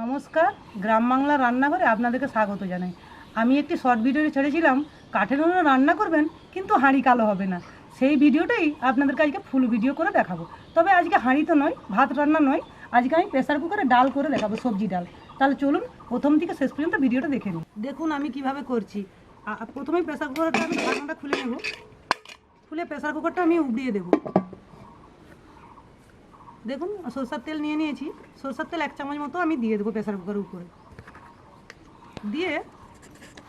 নমস্কার, গ্রাম বাংলা রান্নাঘরে আপনাদেরকে স্বাগত জানাই। আমি একটি শর্ট ভিডিও ছেড়েছিলাম, কাঠের উনুনে রান্না করবেন, কিন্তু হাঁড়ি কালো হবে না। সেই ভিডিওটাই আপনাদেরকে আজকে ফুল ভিডিও করে দেখাবো। তবে আজকে হাঁড়ি তো নয়, ভাত রান্না নয়, আজকে আমি প্রেসার কুকারে ডাল করে দেখাবো, সবজি ডাল। তাহলে চলুন, প্রথম থেকে শেষ পর্যন্ত ভিডিওটা দেখে নিন দেখুন আমি কীভাবে করছি। প্রথমেই প্রেসার কুকারটা আমি ঢাকনাটা খুলে নেব। খুলে প্রেসার কুকারটা আমি উবড়িয়ে দেবো। দেখুন সরষার তেল নিয়ে নিয়েছি। সরষার তেল এক চামচ মতো আমি দিয়ে দেবো প্রেসার কুকারের উপরে। দিয়ে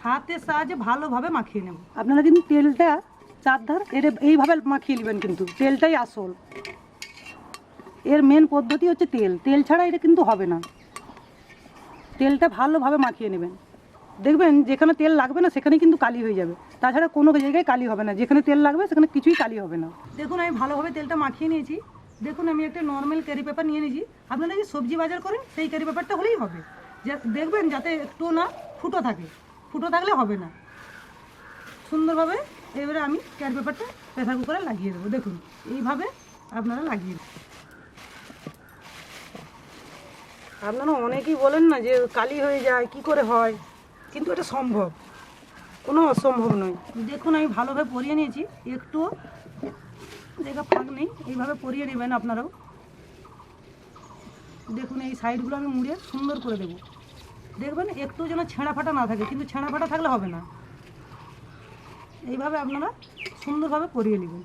হাতের সাহায্যে ভালোভাবে মাখিয়ে নেব। আপনারা কিন্তু তেলটা চারধার এর এইভাবে মাখিয়ে নেবেন কিন্তু তেলটাই আসল। এর মেন পদ্ধতি হচ্ছে তেল। তেল ছাড়া এটা কিন্তু হবে না। তেলটা ভালোভাবে মাখিয়ে নেবেন। দেখবেন যেখানে তেল লাগবে না সেখানে কিন্তু কালি হয়ে যাবে। তাছাড়া কোনো জায়গায় কালি হবে না। যেখানে তেল লাগবে সেখানে কিছুই কালি হবে না। দেখুন আমি ভালোভাবে তেলটা মাখিয়ে নিয়েছি। দেখুন, আমি একটা নর্মাল ক্যারি পেপার নিয়ে নিয়েছি। আপনারা যে সবজি বাজার করেন, সেই ক্যারি পেপারটা হলেই হবে। দেখবেন যাতে একটু না ফুটো থাকে। ফুটো থাকলে হবে না। সুন্দরভাবে এবারে আমি ক্যারি পেপারটা প্রেসার কুকারে লাগিয়ে দেবো। দেখুন, এইভাবে আপনারা লাগিয়ে দেবেন। আপনারা অনেকেই বলেন না যে কালি হয়ে যায়, কি করে হয়? কিন্তু এটা সম্ভব। কোনো অসম্ভব নয়। দেখুন, আমি ভালোভাবে পরিয়ে নিয়েছি। একটু জায়গা ফাঁক নেই, এইভাবে পরিয়ে নেবেন আপনারাও। দেখুন, এই সাইডগুলো আমি মুড়ে সুন্দর করে দেবো। দেখবেন, একটু যেন ছেঁড়া ফাটা না থাকে, কিন্তু ছেঁড়া ফাটা থাকলে হবে না। এইভাবে আপনারা সুন্দরভাবে পরিয়ে নেবেন।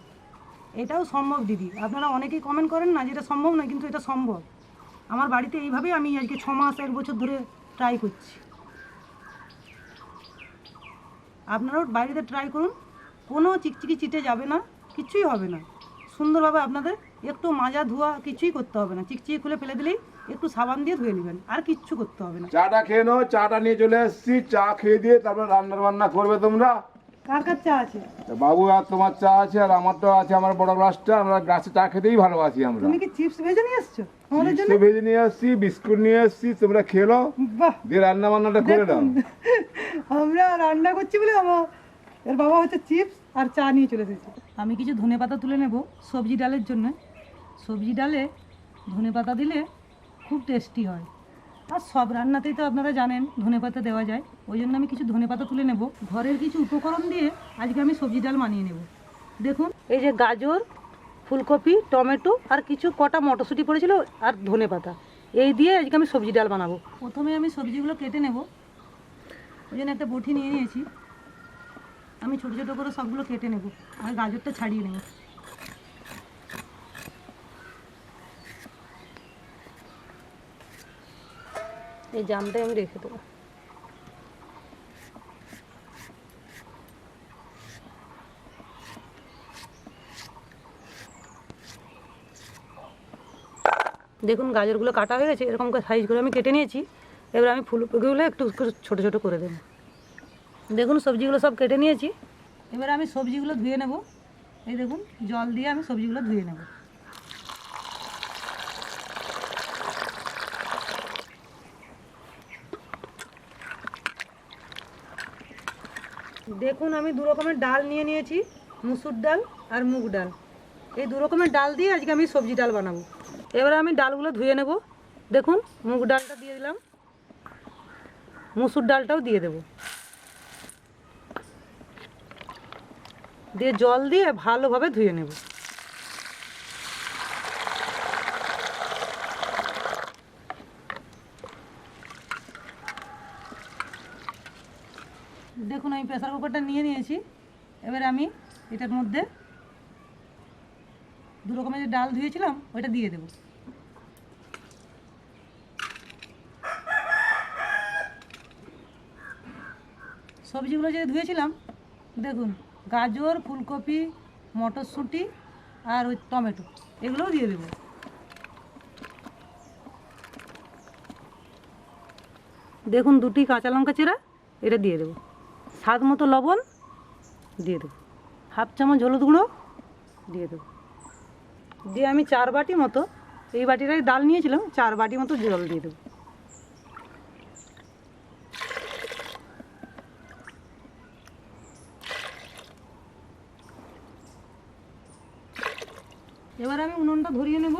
এটাও সম্ভব, দিদি। আপনারা অনেকেই কমেন্ট করেন না যে এটা সম্ভব নয়, কিন্তু এটা সম্ভব। আমার বাড়িতে এইভাবেই আমি আজকে ছ মাস, এক বছর ধরে ট্রাই করছি। আপনারাও বাড়িতে ট্রাই করুন। কোনো চিকচিকি চিটে যাবে না কিচ্ছুই হবে না। সুন্দরভাবে আপনাদের। একটু মাজা ধোয়া কিছুই করতে হবে না। চিকচিকি খুলে ফেলে দিলেই একটু সাবান দিয়ে ধুয়ে নেবেন। আর কিচ্ছু করতে হবে না। চাটা খেয়ে নাও চাটা নিয়ে চলে এসেছি। চা খেয়ে দিয়ে তারপর রান্না বান্না করবে তোমরা। কার কার চা আছে? বাবু আর তোমার চা আছে আর আমার তো আছে আমার বড় গ্লাসটা। আমরা গ্লাসে চা খেতেই ভালোবাসি আমরা। তুমি কি চিপস ভেজে নিয়ে এসছো? আমাদের জন্য? ভেজে নিয়ে এসেছি বিস্কুট নিয়ে এসেছি। তোমরা খেলো দিয়ে রান্না বান্নাটা করে দাও আমরা রান্না করছি বলে আমার এর বাবা হচ্ছে চিপস। আর চা নিয়ে চলে এসেছে। আমি কিছু ধনে পাতা তুলে নেব সবজি ডালের জন্য। সবজি ডালে ধনে পাতা দিলে খুব টেস্টি হয়। আর সব রান্নাতেই তো আপনারা জানেন ধনে পাতা দেওয়া যায়। ওই জন্য আমি কিছু ধনে পাতা তুলে নেব। ঘরের কিছু উপকরণ দিয়ে আজকে আমি সবজি ডাল মানিয়ে নেব। দেখুন, এই যে গাজর, ফুলকপি, টমেটো আর কিছু কটা মটরশুঁটি পড়েছিল আর ধনে পাতা। এই দিয়ে আজকে আমি সবজি ডাল বানাবো। প্রথমে আমি সবজিগুলো কেটে নেব। ওই জন্য একটা বটি নিয়ে নিয়েছি। আমি ছোটো ছোটো করে সবগুলো কেটে নেব। আর গাজরটা ছাড়িয়ে নেব। এই জামটাই আমি রেখে দেবো। দেখুন, গাজরগুলো কাটা হয়ে গেছে। এরকম সাইজ করে আমি কেটে নিয়েছি। এবার আমি একটু একটু ছোটো ছোটো করে দেবো। দেখুন, সবজিগুলো সব কেটে নিয়েছি। এবার আমি সবজিগুলো ধুয়ে নেব। এই দেখুন, জল দিয়ে আমি সবজিগুলো ধুয়ে নেব। দেখুন, আমি দু রকমের ডাল নিয়ে নিয়েছি, মুসুর ডাল আর মুগ ডাল। এই দু রকমের ডাল দিয়ে আজকে আমি সবজি ডাল বানাবো। এবারে আমি ডালগুলো ধুয়ে নেব। দেখুন, মুগ ডালটা দিয়ে দিলাম। মুসুর ডালটাও দিয়ে দেবো। দিয়ে জল দিয়ে ভালোভাবে ধুয়ে নেব। দেখুন, আমি প্রেসার কুকারটা নিয়ে নিয়েছি। এবার আমি এটার মধ্যে দু রকমের যে ডাল ধুয়েছিলাম, ওইটা দিয়ে দেবো। সবজিগুলো যে ধুয়েছিলাম, দেখুন গাজর, ফুলকপি, মটরশুঁটি আর ওই টমেটো, এগুলোও দিয়ে দেবো। দেখুন দুটি কাঁচা লঙ্কা চেরা, এটা দিয়ে দেবো। স্বাদ মতো লবণ দিয়ে দেবো। হাফ চামচ হলুদ গুঁড়ো দিয়ে দেবো। দিয়ে আমি চার বাটি মতো, এই বাটিটাই ডাল নিয়েছিলাম, চার বাটি মতো জল দিয়ে দেবো। এবার আমি উনুনটা ধরিয়ে নেব।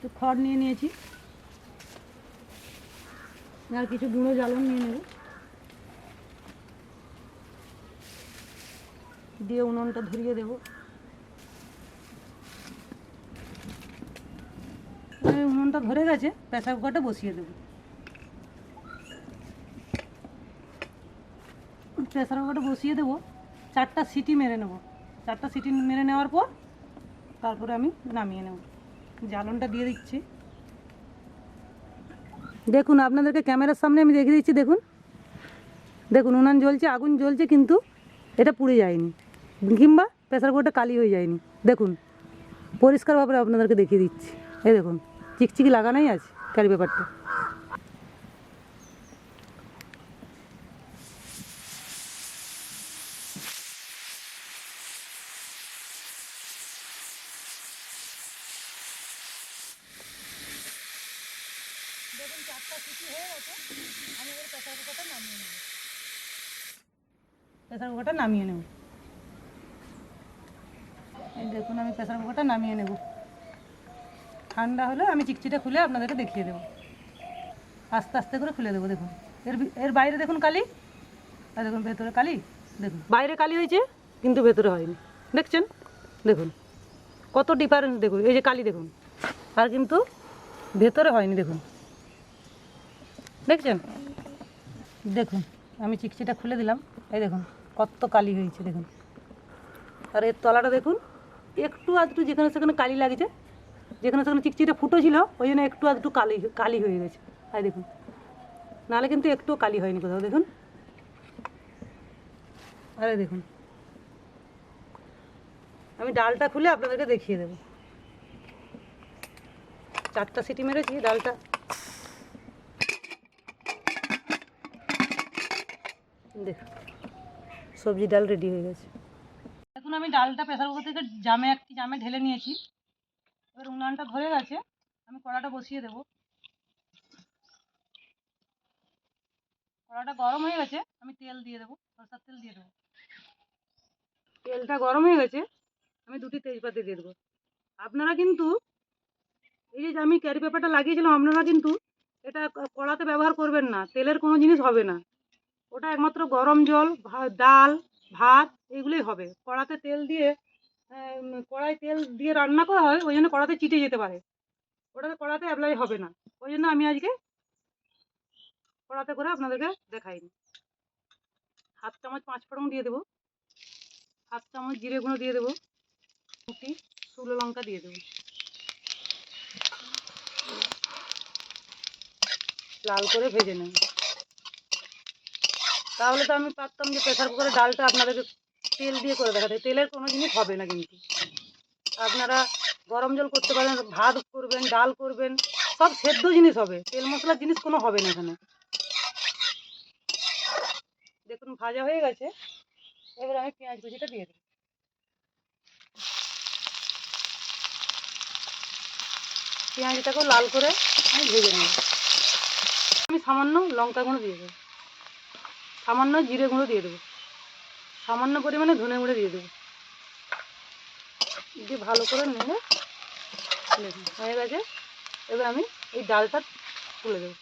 তো খড় নিয়ে নিয়েছি। আর কিছু গুঁড়ো জ্বালন নিয়ে নেব। দিয়ে উনুনটা ধরিয়ে দেবো। উনুনটা ধরে গেছে, প্রেসার কুকারটা বসিয়ে দেবো। প্রেসার কুকারটা বসিয়ে দেবো। চারটা সিটি মেরে নেব। চারটা সিটি মেরে নেওয়ার পর তারপরে আমি নামিয়ে নেব। জ্বালনটা দিয়ে দিচ্ছি। দেখুন, আপনাদেরকে ক্যামেরার সামনে আমি দেখিয়ে দিচ্ছি, দেখুন। দেখুন, উনান জ্বলছে, আগুন জ্বলছে, কিন্তু এটা পুড়ে যায়নি। কিংবা প্রেসার কুকারটা কালি হয়ে যায়নি। দেখুন, পরিষ্কারভাবে আপনাদেরকে দেখিয়ে দিচ্ছি। এই দেখুন, চিকচিকি লাগানোই আছে ক্যারি পেপারটা। দেখুন হয়ে গেছে, আমি এবার প্রেসার কুকারটা নামিয়ে নেব। প্রেসার কুকারটা নামিয়ে নেব। দেখুন, আমি প্রেসার কুকারটা নামিয়ে নেব। ঠান্ডা হলে আমি চিকচিটা খুলে আপনাদেরকে দেখিয়ে দেবো। আস্তে আস্তে করে খুলে দেবো, দেখুন। এর এর বাইরে দেখুন কালি। আর দেখুন, ভেতরে কালি। দেখুন, বাইরে কালি হয়েছে, কিন্তু ভেতরে হয়নি। দেখছেন? দেখুন, কত ডিফারেন্স দেখুন। এই যে কালি, দেখুন। আর কিন্তু ভেতরে হয়নি, দেখুন। দেখছেন? দেখুন, আমি চিকচিটা খুলে দিলাম। এই দেখুন, কত কালি হয়েছে, দেখুন। আর এর তলাটা দেখুন, একটু আধটু যেখানে সেখানে কালি লাগছে, যেখানে সেখানে চিকচিটা ফুটো ছিল ওই জন্য একটু আধটু কালি কালি হয়ে গেছে। তাই দেখুন নাহলে কিন্তু একটুও কালি হয়নি কোথাও, দেখুন। আরে দেখুন, আমি ডালটা খুলে আপনাদেরকে দেখিয়ে দেবো। চারটা সিটি মেরেছি, ডালটা। দেখুন সবজি ডাল রেডি হয়ে গেছে। এখন আমি ডালটা প্রেসার কুকার থেকে জামে একটি জামে ঢেলে নিয়েছি। এবার উনানটা ধরে গেছে, আমি কড়াটা বসিয়ে দেবো। কড়াটা গরম হয়ে গেছে, আমি তেল দিয়ে দেবো, সরষার তেল দিয়ে দেবো। তেলটা গরম হয়ে গেছে, আমি দুটি তেজপাতা দিয়ে দেবো। আপনারা কিন্তু, এই যে আমি ক্যারি পেপারটা লাগিয়েছিলাম, আপনারা কিন্তু এটা কড়াতে ব্যবহার করবেন না, তেলের কোনো জিনিস হবে না। ওটা একমাত্র গরম জল ডাল, ভাত এগুলোই হবে। কড়াতে তেল দিয়ে কড়াই তেল দিয়ে রান্না করা হয়, ওই জন্য কড়াতে চিটে যেতে পারে। ওটাতে কড়াতে অ্যাপ্লাই হবে না। ওই জন্য আমি আজকে কড়াতে করে আপনাদেরকে দেখাইনি। হাফ চামচ পাঁচ ফোড়ন দিয়ে দেবো। হাফ চামচ জিরে গুঁড়ো দিয়ে দেবো। দুটি শুকনো লঙ্কা দিয়ে দেবো। লাল করে ভেজে নেব। তাহলে তো আমি পারতাম যে প্রেশার কুকারে ডালটা আপনাদেরকে তেল দিয়ে করে দেখাতে। তেলের কোনো জিনিস হবে না কিন্তু। আপনারা গরম জল করতে পারেন, ভাত করবেন, ডাল করবেন, সব সেদ্ধ জিনিস হবে। তেল মশলার জিনিস কোনো হবে না এখানে। দেখুন, ভাজা হয়ে গেছে। এবার আমি পেঁয়াজ কুচিটা দিয়ে দেবো। পেঁয়াজটাকেও লাল করে আমি ভেজে নেব। আমি সামান্য লঙ্কা গুঁড়ো দিয়ে দেবো। সামান্য জিরে গুঁড়ো দিয়ে দেবো। সামান্য পরিমাণে ধনে গুঁড়ো দিয়ে দেবো। দিয়ে ভালো করে নেড়ে, হয়ে গেছে। এবার আমি এই ডালটা তুলে দেবো।